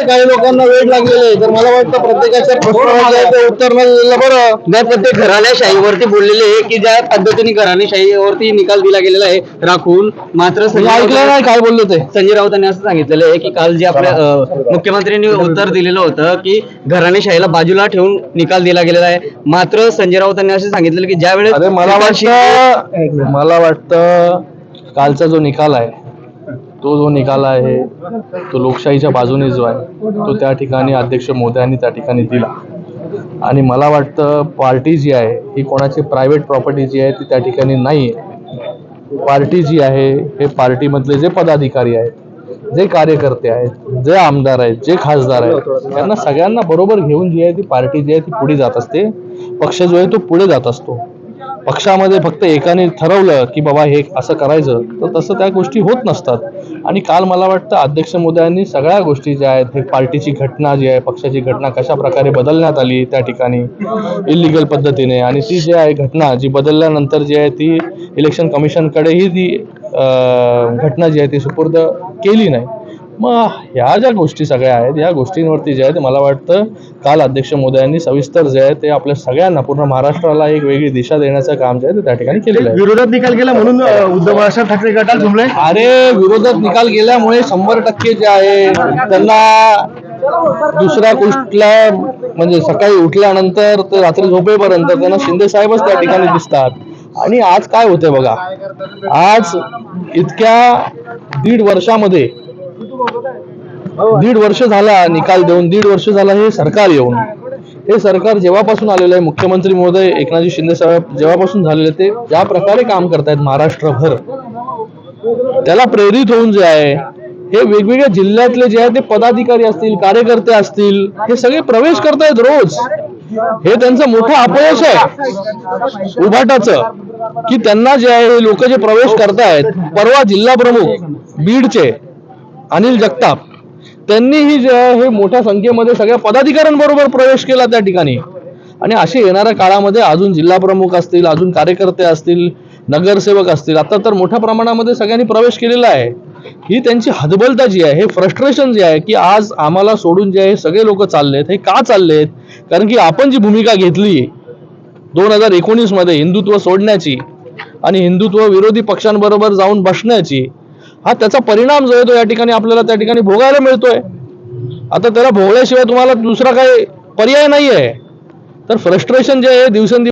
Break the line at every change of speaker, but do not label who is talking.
काही लोकांना वेळ लागलेला आहे. तर मला वाटतं प्रत्येकाच्या प्रश्नाला उत्तर न दिलं बरं.
पण ते घराण्याशाहीवरती बोललेले आहे की ज्या पद्धतीने घराणेशाहीवरती निकाल दिला गेलेला आहे राखून मात्र
ऐकलं नाही काय बोलले ते?
संजय राऊतांनी असं सांगितलेलं आहे की काल जे आपल्या मुख्यमंत्र्यांनी उत्तर दिलेलं होतं की घराणेशाहीला बाजूला ठेवून निकाल दिला गेलेला आहे. मात्र संजय राऊतांनी असं सांगितलेलं की ज्या वेळेस
मला वाटतं मला वाटतं कालचा जो निकाल आहे तो जो निकाल आहे तो लोकशाहीच्या बाजूने जो आहे तो त्या ठिकाणी अध्यक्ष मोदयांनी त्या ठिकाणी दिला. आणि मला वाटतं पार्टी जी आहे ही कोणाची प्रायव्हेट प्रॉपर्टी जी आहे ती त्या ठिकाणी नाही आहे. पार्टी जी आहे हे पार्टीमधले जे पदाधिकारी आहेत जे कार्यकर्ते आहेत जे आमदार आहेत जे खासदार आहेत त्यांना सगळ्यांना बरोबर घेऊन जी आहे ती पार्टी जी आहे ती पुढे जात असते. पक्ष जो आहे तो पुढे जात असतो. पक्षामध्ये फक्त एकाने ठरवलं की बाबा हे असं करायचं तर तसं त्या गोष्टी होत नसतात. आणि काल मला वाटतं अध्यक्ष मोदयांनी सगळ्या गोष्टी ज्या आहेत हे पार्टीची घटना जी आहे पक्षाची घटना कशा प्रकारे बदलण्यात आली त्या ठिकाणी इलिगल पद्धतीने. आणि ती जी आहे घटना जी बदलल्यानंतर जी आहे ती इलेक्शन कमिशनकडेही ती घटना जी आहे ती सुपूर्द केली नाही. मग ह्या ज्या गोष्टी सगळ्या आहेत या गोष्टींवरती जे आहे ते मला वाटतं काल अध्यक्ष मोदयांनी सविस्तर जे आहे ते आपल्या सगळ्यांना पूर्ण महाराष्ट्राला एक वेगळी दिशा देण्याचं काम जे आहे ते त्या ठिकाणी केलेलं आहे.
विरोधात निकाल गेला म्हणून उद्धव बाळासाहेब ठाकरे गटात झुमले
अरे विरोधात निकाल गेल्यामुळे शंभर टक्के जे आहे त्यांना दुसऱ्या कुठल्या म्हणजे सकाळी उठल्यानंतर ते रात्री झोपेपर्यंत त्यांना शिंदे साहेबच त्या ठिकाणी दिसतात. आणि आज काय होते बघा आज इतक्या दीड वर्षामध्ये दीड वर्ष झाला निकाल देऊन दीड वर्ष झाला हे सरकार येऊन. हे सरकार जेव्हापासून आलेलं आहे मुख्यमंत्री महोदय एकनाथजी शिंदे साहेब जेव्हापासून झालेले ते ज्या प्रकारे काम करतायत महाराष्ट्रभर त्याला प्रेरित होऊन जे आहे हे वेगवेगळ्या जिल्ह्यातले जे आहे ते पदाधिकारी असतील कार्यकर्ते असतील हे सगळे प्रवेश करतायत रोज. हे त्यांचं मोठं अपयश आहे. उभाटाचं. की त्यांना जे आहे हे लोक जे प्रवेश करतायत परवा जिल्हा प्रमुख बीडचे अनिल जगताप त्यांनीही जे आहे हे मोठ्या संख्येमध्ये सगळ्या पदाधिकाऱ्यांबरोबर प्रवेश केला त्या ठिकाणी. आणि असे येणाऱ्या काळामध्ये अजून जिल्हा प्रमुख असतील अजून कार्यकर्ते असतील नगरसेवक असतील आता तर मोठ्या प्रमाणामध्ये सगळ्यांनी प्रवेश केलेला आहे. ही त्यांची हतबलता जी आहे हे फ्रस्ट्रेशन जे आहे की आज आम्हाला सोडून जे आहे सगळे लोक चाललेत हे का चाललेत? कारण की आपण जी भूमिका घेतली दोन हजार एकोणीसमध्ये हिंदुत्व सोडण्याची आणि हिंदुत्व विरोधी पक्षांबरोबर जाऊन बसण्याची हा त्याचा परिणाम जो आहे तो या ठिकाणी आपल्याला त्या ठिकाणी भोगायला मिळतोय. आता त्याला भोगल्याशिवाय तुम्हाला दुसरा काही पर्याय नाही आहे तर फ्रस्ट्रेशन जे आहे दिवसेंदिवस